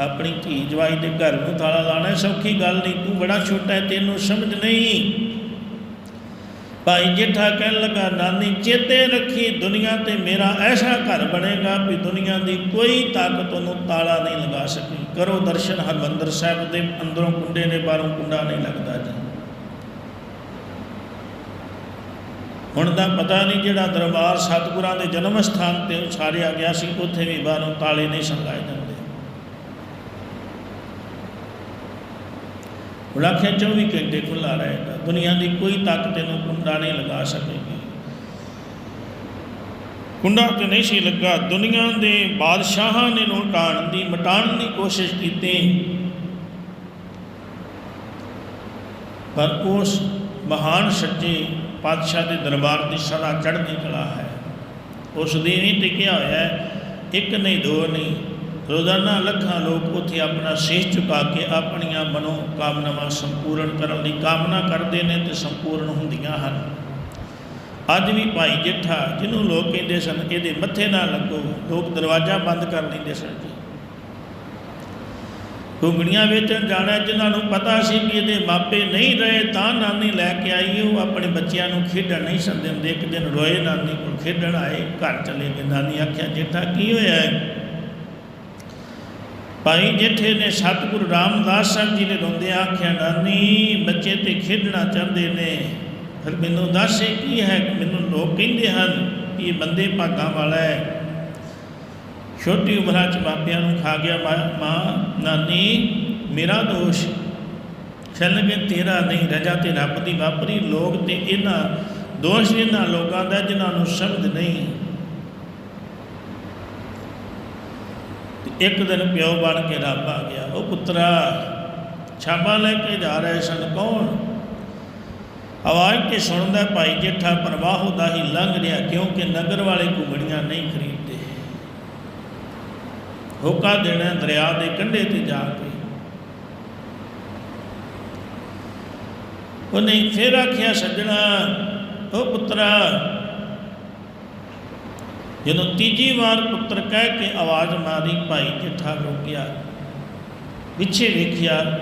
ਆਪਣੀ ਧੀ ਜਵਾਈ ਦੇ ਘਰ ਨੂੰ ਤਾਲਾ ਲਾਣਾ ਸੌਖੀ ਗੱਲ ਨਹੀਂ, ਤੂੰ ਬੜਾ ਛੋਟਾ ਹੈ, ਤੈਨੂੰ ਸਮਝ ਨਹੀਂ। ਭਾਈ ਜੇਠਾ ਕਹਿਣ ਲੱਗਾ, ਨਾਨੀ, ਚੇਤੇ ਰੱਖੀ ਦੁਨੀਆ ਤੇ ਮੇਰਾ ਐਸਾ ਘਰ ਬਣੇਗਾ ਵੀ ਦੁਨੀਆ ਦੀ ਕੋਈ ਤਾਕਤ ਉਹਨੂੰ ਤਾਲਾ ਨਹੀਂ ਲਗਾ ਸਕੀ। ਕਰੋ ਦਰਸ਼ਨ, ਹਰਮੰਦਰ ਸਾਹਿਬ ਦੇ ਅੰਦਰੋਂ ਕੁੰਡੇ ਨੇ, ਬਾਹਰੋਂ ਕੁੰਡਾ ਨਹੀਂ ਲੱਗਦਾ ਜੀ। ਹੁਣ ਤਾਂ ਪਤਾ ਨਹੀਂ ਜਿਹੜਾ ਦਰਬਾਰ ਸਤਿਗੁਰਾਂ ਦੇ ਜਨਮ ਸਥਾਨ ਤੇ ਉਸਾਰਿਆ ਗਿਆ ਸੀ, ਉੱਥੇ ਵੀ ਬਾਹਰੋਂ ਤਾਲੇ ਨਹੀਂ ਸੰਗਾਏ ਜਾਂਦੇ। ਹੁਣ ਆਖਿਆ 24 ਘੰਟੇ ਖੁੱਲਾ ਰਹੇਗਾ। ਦੁਨੀਆ ਦੀ ਕੋਈ ਤਾਕਤ ਇਹਨੂੰ ਕੁੰਡਾ ਨਹੀਂ ਲਗਾ ਸਕੇਗੀ। ਕੁੰਡਾ ਤੇ ਨਹੀਂ ਸੀ ਲੱਗਾ। ਦੁਨੀਆ ਦੇ ਬਾਦਸ਼ਾਹਾਂ ਨੇ ਨੂੰ ਹਟਾਉਣ ਦੀ, ਮਟਾਉਣ ਦੀ ਕੋਸ਼ਿਸ਼ ਕੀਤੀ। ਪਰ ਉਸ ਮਹਾਨ ਸੱਚੇ ਪਾਤਸ਼ਾਹ ਦੇ ਦਰਬਾਰ ਦੀ ਸਦਾ ਚੜ੍ਹਦੀ ਕਲਾ ਹੈ। ਉਸ ਦੀ ਨਹੀਂ ਟਿਕਿਆ ਹੋਇਆ ਇੱਕ ਨਹੀਂ, ਦੋ ਨਹੀਂ। ਰੋਜ਼ਾਨਾ ਲੱਖਾਂ ਲੋਕ ਉੱਥੇ ਆਪਣਾ ਸੀਸ ਝੁਕਾ ਕੇ ਆਪਣੀਆਂ ਮਨੋ ਕਾਮਨਾਵਾਂ ਸੰਪੂਰਨ ਕਰਨ ਦੀ ਕਾਮਨਾ ਕਰਦੇ ਨੇ ਤੇ ਸੰਪੂਰਨ ਹੁੰਦੀਆਂ ਹਨ। ਅੱਜ ਵੀ ਭਾਈ ਜੇਠਾ, ਜਿਹਨੂੰ ਲੋਕ ਕਹਿੰਦੇ ਸਨ, ਇਹਦੇ ਮੱਥੇ ਨਾ ਲੱਗੋ, ਲੋਕ ਦਰਵਾਜ਼ਾ ਬੰਦ ਕਰ ਲੈਂਦੇ ਸਨ ਜੀ। ਘੁੰਗਣੀਆਂ ਵੇਚਣ ਜਾਣਾ, ਜਿਨ੍ਹਾਂ ਨੂੰ ਪਤਾ ਸੀ ਕਿ ਇਹਦੇ ਮਾਪੇ ਨਹੀਂ ਰਹੇ, ਤਾਂ ਨਾਨੀ ਲੈ ਕੇ ਆਈ। ਉਹ ਆਪਣੇ ਬੱਚਿਆਂ ਨੂੰ ਖੇਡਣ ਨਹੀਂ ਸਨ ਦਿੰਦੇ। ਇੱਕ ਦਿਨ ਰੋਏ ਨਾਨੀ ਕੋਲ ਖੇਡਣ ਆਏ, ਘਰ ਚਲੇ ਗਏ। ਨਾਨੀ ਆਖਿਆ, ਜੇਠਾ, ਕੀ ਹੋਇਆ ਹੈ? ਭਾਈ ਜੇਠੇ ਨੇ ਸਤਿਗੁਰੂ ਰਾਮਦਾਸ ਸਾਹਿਬ ਜੀ ਨੇ ਰੋਂਦੇ ਆਖਿਆ, ਨਾਨੀ, ਬੱਚੇ ਤੇ ਖੇਡਣਾ ਚਾਹੁੰਦੇ ਨੇ। ਫਿਰ ਮੈਨੂੰ ਦੱਸ ਇਹ ਕੀ ਹੈ? ਮੈਨੂੰ ਲੋਕ ਕਹਿੰਦੇ ਹਨ ਕਿ ਇਹ ਬੰਦੇ ਭਾਗਾਂ ਵਾਲਾ ਹੈ। ਛੋਟੀ ਉਮਰਾਂ 'ਚ ਮਾਪਿਆਂ ਨੂੰ ਖਾ ਗਿਆ ਮਾਂ- ਮਾਂ, ਨਾਨੀ, ਮੇਰਾ ਦੋਸ਼ ਚੱਲ ਕੇ ਤੇਰਾ ਨਹੀਂ, ਰਜਾ ਤੇ ਰੱਬ ਦੀ ਵਾਪਰੀ। ਲੋਕ ਤੇ ਇਹਨਾਂ ਦੋਸ਼ ਇਹਨਾਂ ਲੋਕਾਂ ਦਾ ਜਿਨ੍ਹਾਂ ਨੂੰ ਸਮਝ ਨਹੀਂ। ਇੱਕ ਦਿਨ ਪਿਓ ਬਣ ਕੇ ਰੱਬ ਆ ਗਿਆ, ਉਹ ਪੁੱਤਰਾ ਛਾਪਾ ਲੈ ਕੇ ਜਾ ਰਹੇ ਸਨ ਕੌਣ? ਆਵਾਜ਼ ਤੇ ਸੁਣਦਾ ਭਾਈ ਜੇਠਾ, ਪ੍ਰਵਾਹ ਦਾ ਹੀ ਲੰਘ ਰਿਹਾ, ਕਿਉਂਕਿ ਨਗਰ ਵਾਲੇ ਘੁੰਗੜੀਆਂ ਨਹੀਂ ਖਰੀਦਦੇ। ਹੋਕਾ ਦੇਣਾ ਦਰਿਆ ਦੇ ਕੰਢੇ ਤੇ ਜਾ ਕੇ। ਉਹਨੇ ਫੇਰ ਆਖਿਆ, ਸੱਜਣਾ, ਉਹ ਪੁੱਤਰਾ ਜਦੋਂ ਤੀਜੀ ਵਾਰ ਪੁੱਤਰ ਕਹਿ ਕੇ ਆਵਾਜ਼ ਮਾਰੀ, ਭਾਈ ਜੇਠਾ ਰੁਕਿਆ, ਪਿੱਛੇ ਵੇਖਿਆ।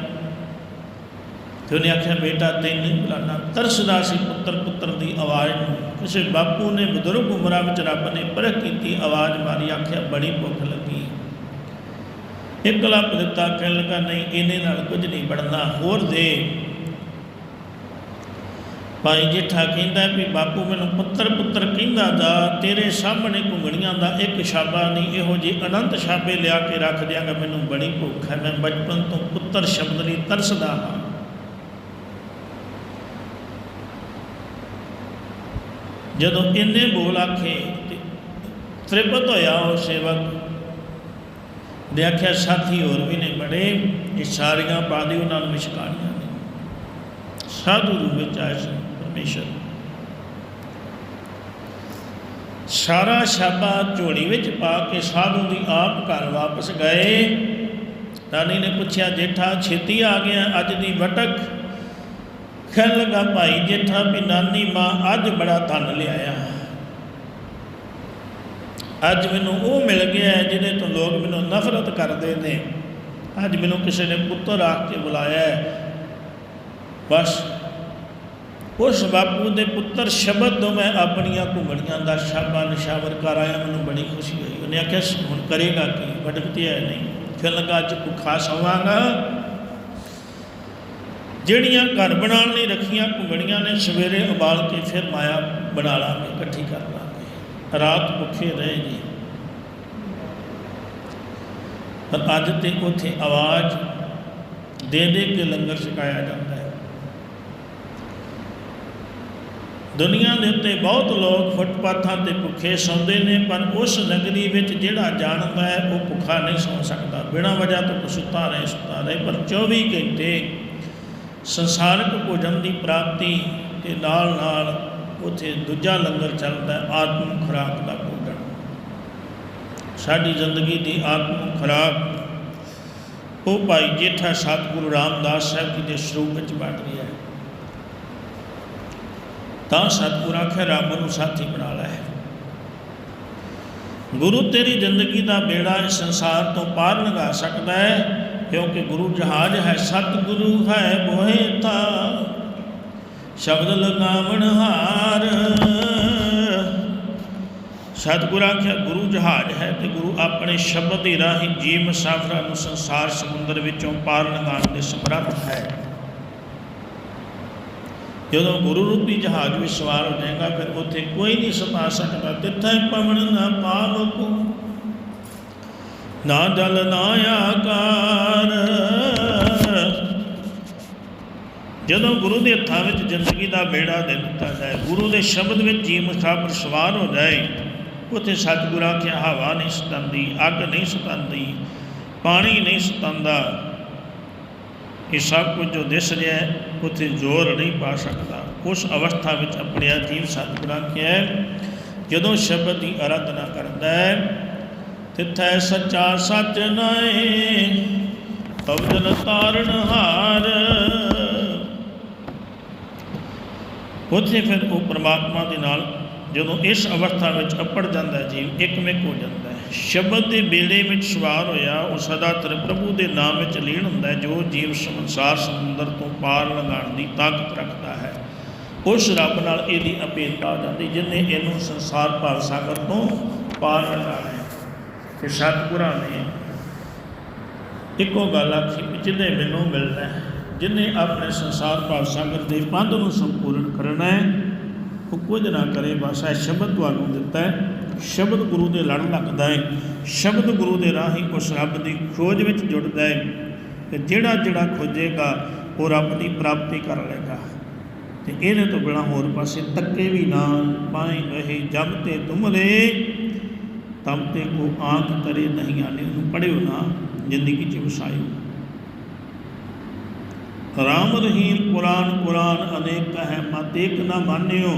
ਤੇ ਉਹਨੇ ਆਖਿਆ, ਬੇਟਾ, ਤੈਨੂੰ ਬੁਲਾਣਾ ਤਰਸਦਾ ਸੀ ਪੁੱਤਰ ਪੁੱਤਰ ਦੀ ਆਵਾਜ਼ ਨੂੰ। ਕਿਸੇ ਬਾਪੂ ਨੇ ਬਜ਼ੁਰਗ ਉਮਰਾਂ ਵਿੱਚ ਰੱਬ ਨੇ ਪਰਖ ਕੀਤੀ, ਆਵਾਜ਼ ਮਾਰੀ, ਆਖਿਆ, ਬੜੀ ਭੁੱਖ ਲੱਗੀ। ਇੱਕ ਲੱਪ ਦਿੱਤਾ, ਕਹਿਣ ਲੱਗਾ, ਨਹੀਂ ਇਹਨੇ ਨਾਲ ਕੁਝ ਨਹੀਂ ਬਣਨਾ। ਹੋਰ ਦੇ ਭਾਈ ਜੇਠਾ ਕਹਿੰਦਾ ਵੀ ਬਾਪੂ ਮੈਨੂੰ ਪੁੱਤਰ ਪੁੱਤਰ ਕਹਿੰਦਾ ਜਾ ਤੇਰੇ ਸਾਹਮਣੇ ਘੁੰਗਣੀਆਂ ਦਾ ਇੱਕ ਛਾਬਾ ਨਹੀਂ, ਇਹੋ ਜਿਹੇ ਅਨੰਤ ਛਾਬੇ ਲਿਆ ਕੇ ਰੱਖ ਦਿਆਂਗਾ, ਮੈਨੂੰ ਬੜੀ ਭੁੱਖ ਹੈ, ਮੈਂ ਬਚਪਨ ਤੋਂ ਪੁੱਤਰ ਸ਼ਬਦ ਲਈ ਤਰਸਦਾ ਹਾਂ। ਜਦੋਂ ਇੰਨੇ ਬੋਲ ਆਖੇ ਤੇ ਤ੍ਰਿਪਤ ਹੋਇਆ ਉਹ ਸੇਵਕ ਦੇ ਆਖਿਆ, ਸਾਥੀ ਹੋਰ ਵੀ ਨੇ ਬੜੇ, ਇਹ ਸਾਰੀਆਂ ਬਾਦੀ ਉਹਨਾਂ ਨੂੰ ਵਿਸ਼ਕਾਣੀਆਂ ਨੇ। ਸਾਧੂ ਰੂਪ ਵਿੱਚ ਆਏ ਸਨ। ਪਰਮੇਸ਼ਰ ਸਾਰਾ ਸ਼ਾਬਾ ਝੋਲੀ ਵਿੱਚ ਪਾ ਕੇ ਸਾਧੂ ਦੀ ਆਪ ਘਰ ਵਾਪਸ ਗਏ। ਰਾਣੀ ਨੇ ਪੁੱਛਿਆ, ਜੇਠਾ, ਛੇਤੀ ਆ ਗਿਆ, ਅੱਜ ਦੀ ਵਟਕ। ਕਹਿਣ ਲੱਗਾ ਭਾਈ, ਜੇਠਾ ਵੀ ਨਾਨੀ ਮਾਂ ਅੱਜ ਬੜਾ ਧਨ ਲਿਆਇਆ। ਅੱਜ ਮੈਨੂੰ ਉਹ ਮਿਲ ਗਿਆ ਹੈ ਜਿਹਦੇ ਤੋਂ ਲੋਕ ਮੈਨੂੰ ਨਫ਼ਰਤ ਕਰਦੇ ਨੇ। ਅੱਜ ਮੈਨੂੰ ਕਿਸੇ ਨੇ ਪੁੱਤਰ ਆਖ ਕੇ ਬੁਲਾਇਆ ਹੈ। ਬਸ ਉਸ ਬਾਪੂ ਦੇ ਪੁੱਤਰ ਸ਼ਬਦ ਤੋਂ ਮੈਂ ਆਪਣੀਆਂ ਘੁੰਗੜੀਆਂ ਦਾ ਸ਼ਾਬਾ ਨਿਸ਼ਾਵਰ ਕਰ ਆਇਆ। ਮੈਨੂੰ ਬੜੀ ਖੁਸ਼ੀ ਹੋਈ। ਉਹਨੇ ਆਖਿਆ, ਹੁਣ ਕਰੇਗਾ ਕੀ? ਭਟਕਤੀ ਹੈ ਨਹੀਂ। ਫਿਰ ਲਗਾ ਚ ਭੁੱਖਾ ਸੌਵਾਂਗਾ ਜਿਹੜੀਆਂ ਘਰ ਬਣਾਉਣ ਲਈ ਰੱਖੀਆਂ ਘੁੰਗੜੀਆਂ ਨੇ, ਸਵੇਰੇ ਉਬਾਲ ਕੇ ਫਿਰ ਮਾਇਆ ਬਣਾ ਲਾਂਗੇ, ਇਕੱਠੀ ਕਰ ਲਾਂਗੇ। ਰਾਤ ਭੁੱਖੇ ਰਹੇਗੀ ਪਰ ਅੱਜ ਤੇ ਉੱਥੇ ਆਵਾਜ਼ ਦੇ ਦੇ ਕੇ ਲੰਗਰ ਛਕਾਇਆ ਜਾਂਦਾ ਹੈ ਦੁਨੀਆ ਦੇ ਉੱਤੇ ਬਹੁਤ ਲੋਕ ਫੁੱਟਪਾਥਾਂ ਤੇ ਭੁੱਖੇ ਸੌਂਦੇ ਨੇ, ਪਰ ਉਸ ਨਗਰੀ ਵਿੱਚ ਜਿਹੜਾ ਜਾਣਦਾ ਹੈ, ਉਹ ਭੁੱਖਾ ਨਹੀਂ ਸੌਂ ਸਕਦਾ। ਬਿਨਾਂ ਵਜ੍ਹਾ ਤੋਂ ਸੁੱਤਾ ਰਹੇ ਸੁੱਤਾ ਰਹੇ ਪਰ 24 ਘੰਟੇ ਸੰਸਾਰਕ ਭੋਜਨ ਦੀ ਪ੍ਰਾਪਤੀ ਤੇ ਨਾਲ ਨਾਲ ਉੱਥੇ ਦੂਜਾ ਲੰਗਰ ਚੱਲਦਾ ਆਤਮ ਖੁਰਾਕ ਦਾ ਭੋਜਨ। ਸਾਡੀ ਜ਼ਿੰਦਗੀ ਦੀ ਆਤਮ ਖੁਰਾਕ, ਉਹ ਭਾਈ ਜੇਠਾ ਸਤਿਗੁਰੂ ਰਾਮਦਾਸ ਸਾਹਿਬ ਜੀ ਦੇ ਸਰੂਪ ਵਿੱਚ ਬਣ ਰਿਹਾ ਹੈ। ਤਾਂ ਸਤਿਗੁਰ ਆਖੇ, ਰੱਬ ਨੂੰ ਸਾਥੀ ਬਣਾ ਲੈ। ਗੁਰੂ ਤੇਰੀ ਜ਼ਿੰਦਗੀ ਦਾ ਬੇੜਾ ਇਸ ਸੰਸਾਰ ਤੋਂ ਪਾਰ ਲੰਘਾ ਸਕਦਾ ਹੈ, ਕਿਉਂਕਿ ਗੁਰੂ ਜਹਾਜ਼ ਹੈ, ਸਤਿਗੁਰੂ ਹੈ ਬੋਏ ਸ਼ਬਦ ਲਗਾਵਣ ਹਾਰ। ਸਤਿਗੁਰ ਆਖਿਆ, ਗੁਰੂ ਜਹਾਜ਼ ਹੈ ਤੇ ਗੁਰੂ ਆਪਣੇ ਸ਼ਬਦ ਦੇ ਰਾਹੀਂ ਜੀਵ ਮੁਸਾਫਰਾਂ ਨੂੰ ਸੰਸਾਰ ਸਮੁੰਦਰ ਵਿੱਚੋਂ ਪਾਰ ਲੰਘਾਉਣ ਦੇ ਸਮਰੱਥ ਹੈ। ਜਦੋਂ ਗੁਰੂ ਰੂਪੀ ਜਹਾਜ਼ ਵਿੱਚ ਸਵਾਰ ਹੋ ਜਾਏਗਾ, ਫਿਰ ਉੱਥੇ ਕੋਈ ਨਹੀਂ ਸਤਾ ਸਕਦਾ। ਤਿੱਥੈ ਪਵਨ ਨਾ ਪਾਵਕੂ, ਨਾ ਜਲ ਨਾ ਆਕਾਰ। ਜਦੋਂ ਗੁਰੂ ਦੇ ਹੱਥਾਂ ਵਿੱਚ ਜ਼ਿੰਦਗੀ ਦਾ ਬੇੜਾ ਦੇ ਦਿੱਤਾ ਜਾਏ, ਗੁਰੂ ਦੇ ਸ਼ਬਦ ਵਿੱਚ ਜੀ ਮੁਸਾਫਰ ਸਵਾਰ ਹੋ ਜਾਏ, ਉੱਥੇ ਸਤਿਗੁਰ ਆਖਿਆ, ਹਵਾ ਨਹੀਂ ਸਤਾਂਦੀ ਅੱਗ ਨਹੀਂ ਸਤਾਂਦੀ ਪਾਣੀ ਨਹੀਂ ਸਤਾਂਦਾ ਇਹ ਸਭ ਕੁਝ ਜੋ ਦਿਸ ਰਿਹਾ ਹੈ, ਉੱਥੇ ਜ਼ੋਰ ਨਹੀਂ ਪਾ ਸਕਦਾ। ਉਸ ਅਵਸਥਾ ਵਿੱਚ ਆਪਣੇ ਜੀਵ ਸਤਿਗੁਰਾਂ ਕਿਹਾ ਜਦੋਂ ਸ਼ਬਦ ਦੀ ਅਰਾਧਨਾ ਕਰਦਾ ਹੈ, ਤਿੱਥੈ ਸੱਚਾ ਸੱਚ ਨਾਏ ਪਵਜਨ ਤਾਰਨ ਹਾਰ। ਉੱਥੇ ਫਿਰ ਉਹ ਪ੍ਰਮਾਤਮਾ ਦੇ ਨਾਲ ਜਦੋਂ ਇਸ ਅਵਸਥਾ ਵਿੱਚ ਅਪੜ ਜਾਂਦਾ ਜੀਵ ਇੱਕਮਿਕ ਹੋ ਜਾਂਦਾ ਹੈ। ਸ਼ਬਦ ਦੇ ਬੇੜੇ ਵਿੱਚ ਸਵਾਰ ਹੋਇਆ, ਉਹ ਸਦਾ ਤ੍ਰਿਪ੍ਰਭੂ ਦੇ ਨਾਮ ਵਿੱਚ ਲੀਨ ਹੁੰਦਾ ਜੋ ਜੀਵ ਸੰਸਾਰ ਸਮੁੰਦਰ ਤੋਂ ਪਾਰ ਲੰਘਾਉਣ ਦੀ ਤਾਕਤ ਰੱਖਦਾ ਹੈ। ਉਸ ਰੱਬ ਨਾਲ ਇਹਦੀ ਅਪੇਤਾ ਹੋ ਜਾਂਦੀ, ਜਿਨੇ ਇਹਨੂੰ ਸੰਸਾਰ ਭਾਵ ਸਾਗਰ ਤੋਂ ਪਾਰ ਲੰਘਾਉਣਾ ਹੈ। ਤੇ ਸਤਿਗੁਰਾਂ ਨੇ ਇੱਕੋ ਗੱਲ ਆਖੀ ਵੀ ਜਿਹਨੇ ਮੈਨੂੰ ਮਿਲਣਾ ਹੈ ਜਿਹਨੇ ਆਪਣੇ ਸੰਸਾਰ ਭਾਵ ਸਾਗਰ ਦੇ ਪੰਧ ਨੂੰ ਸੰਪੂਰਨ ਕਰਨਾ ਹੈ, ਉਹ ਕੁਝ ਨਾ ਕਰੇ, ਬਸ ਇਹ ਸ਼ਬਦ ਤੁਹਾਨੂੰ ਦਿੱਤਾ ਹੈ। ਸ਼ਬਦ ਗੁਰੂ ਦੇ ਲੜ ਲੱਗਦਾ ਹੈ ਸ਼ਬਦ ਗੁਰੂ ਦੇ ਰਾਹੀਂ ਉਸ ਰੱਬ ਦੀ ਖੋਜ ਵਿੱਚ ਜੁੜਦਾ ਹੈ ਤੇ ਜਿਹੜਾ ਜਿਹੜਾ ਖੋਜੇਗਾ, ਉਹ ਰੱਬ ਦੀ ਪ੍ਰਾਪਤੀ ਕਰ ਲਏਗਾ। ਤੇ ਇਹਦੇ ਤੋਂ ਬਿਨਾ ਹੋਰ ਪਾਸੇ ਤੱਕੇ ਵੀ ਨਾ ਪਾਏ ਰਹੇ। ਜਬ ਤੇ ਤੁਮਰੇ, ਤਬ ਤੇ ਕੋ ਆਂਖ ਕਰੇ ਨਹੀਂ ਆਨੇ ਉਹਨੂੰ ਪੜਿਓ ਨਾ, ਜ਼ਿੰਦਗੀ ਚ ਵਸਾਇਓ। ਰਾਮ ਰਹੀਮ ਕੁਰਾਨ ਕੁਰਾਨ ਅਨੇਕ ਕਹੈ ਮਤ ਏਕ ਨਾ ਮਾਨਿਓ।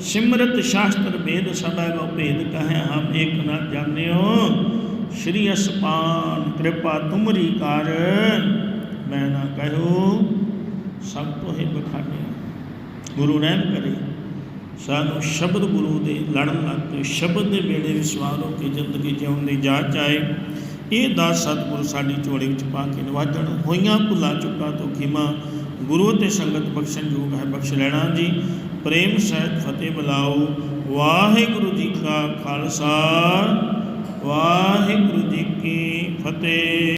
ਸਿਮਰਤ ਸ਼ਾਸਤਰ ਵੇਦ ਸਦਾ ਗੋ ਭੇਦ ਕਹੈ, ਹਮ ਏਕ ਨਾ ਜਾਣਿਓ। ਸ਼੍ਰੀ ਅਸਪਾਨ ਕਿਰਪਾ ਤੁਮਰੀ ਕਰ। ਮੈਂ ਨਾ ਕਹਿਓ ਸਭ ਤੋਂ ਹੀ ਬਖਾਨਿਓ ਗੁਰੂ ਰਹਿਮ ਕਰੇ, ਸਾਨੂੰ ਸ਼ਬਦ ਗੁਰੂ ਦੇ ਲੜਨ ਲੱਗ ਕੇ ਸ਼ਬਦ ਦੇ ਵੇਲੇ ਵਿੱਚ ਹੋ ਕੇ ਜ਼ਿੰਦਗੀ ਜਿਉਣ ਦੀ ਜਾਚ ਆਏ। ਇਹ ਦਾਸ ਸਤਿਗੁਰੂ ਸਾਡੀ ਝੋਲੀ ਵਿੱਚ ਪਾ ਕੇ ਨਿਵਾਜਣ। ਹੋਈਆਂ ਭੁੱਲਾਂ, ਚੁੱਕਾਂ ਤੋਂ ਖਿਮਾ ਗੁਰੂ ਤੇ ਸੰਗਤ ਬਖਸ਼ਣ ਯੋਗ ਹੈ, ਬਖਸ਼ ਲੈਣਾ ਜੀ। ਪ੍ਰੇਮ ਸਹਿਤ ਫਤਿਹ ਬੁਲਾਓ। ਵਾਹਿਗੁਰੂ ਜੀ ਕਾ ਖਾਲਸਾ। ਵਾਹਿਗੁਰੂ ਜੀ ਕੀ ਫਤਿਹ।